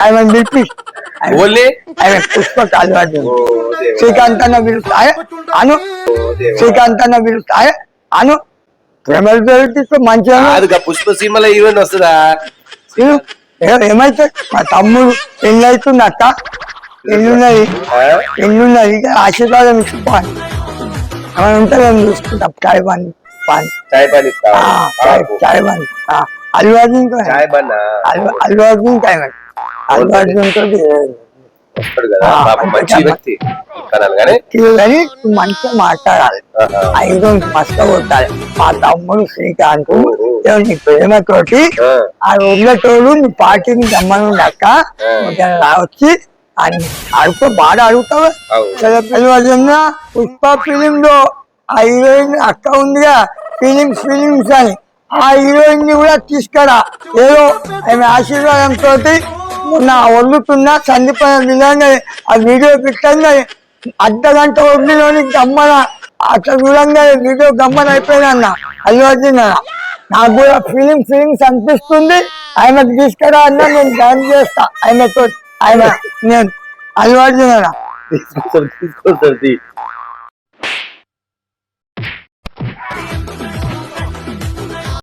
ఆయన పిలిపి ఓన్లీ ఆయన పుష్ప అలవాటు ఓ దేవుడా. శ్రీకాంత్ అన్న పిలుస్తాయ అను ఓ దేవుడా. శ్రీకాంత్ అన్న పిలుస్తాయ అను ప్రేమల పేరు తీసుకో మంచిగా కాదుగా పుష్ప సీమల ఈవెంట్ వస్తుందా పిలు. ఏ- ఏమైతే మా తమ్ముడు పెళ్ళి అవుతుంది అక్క పెళ్ళున్నది ఆ? పెళ్ళున్నది ఇక ఆశీర్వాదం ఇచ్చిపోవాలి ఏమైనా ఉంటే మేము చూసుకుంటాం చాయ్ బాన్ పాన్ చాయ్ పని ఇస్తావా? ఆ, చాయ్ చాయ్ బాన్ అల్లు అర్జున్ చాయ్ బన్నా వస్తాడు కదా పాపం మంచి మంచిగా వ్యక్తి కనాలి కానీ. కానీ మంచిగా మాట్లాడాలి. ఐదు మస్తు కొట్టాలి. మా తమ్ముడు శ్రీకాంత్ నీ ప్రేమతోటి ఆ. తోడు నీ పార్టీని గమ్మనుండక్క. వచ్చి అడుగుతూ బాగా అడుగుతావు. పిలవజన్న పుష్ప ఫిలిం లో ఆ హీరోయిన్ అక్క ఉందిగా. ఫీలింగ్స్ ఫీలింగ్స్ అని. ఆ హీరోయిన్ని కూడా తీసుకురా. ఏదో ఆమె ఆశీర్వాదం నా మొన్న చనిపోయిన విధంగా ఆ వీడియో పెట్టంగా అర్ధ గంట ఒడ్డులోని గమ్మన అట్లా చూడంగా వీడియో గమ్మన అయిపోయినా అల్లు అర్జున్ నాకు కూడా ఫీలింగ్ ఫీలింగ్స్ అనిపిస్తుంది. ఆయనకు తీసుకురా అన్న నేను జాయిన్ చేస్తా. ఆయనతో ఆయన నేను అల్లు అర్జున్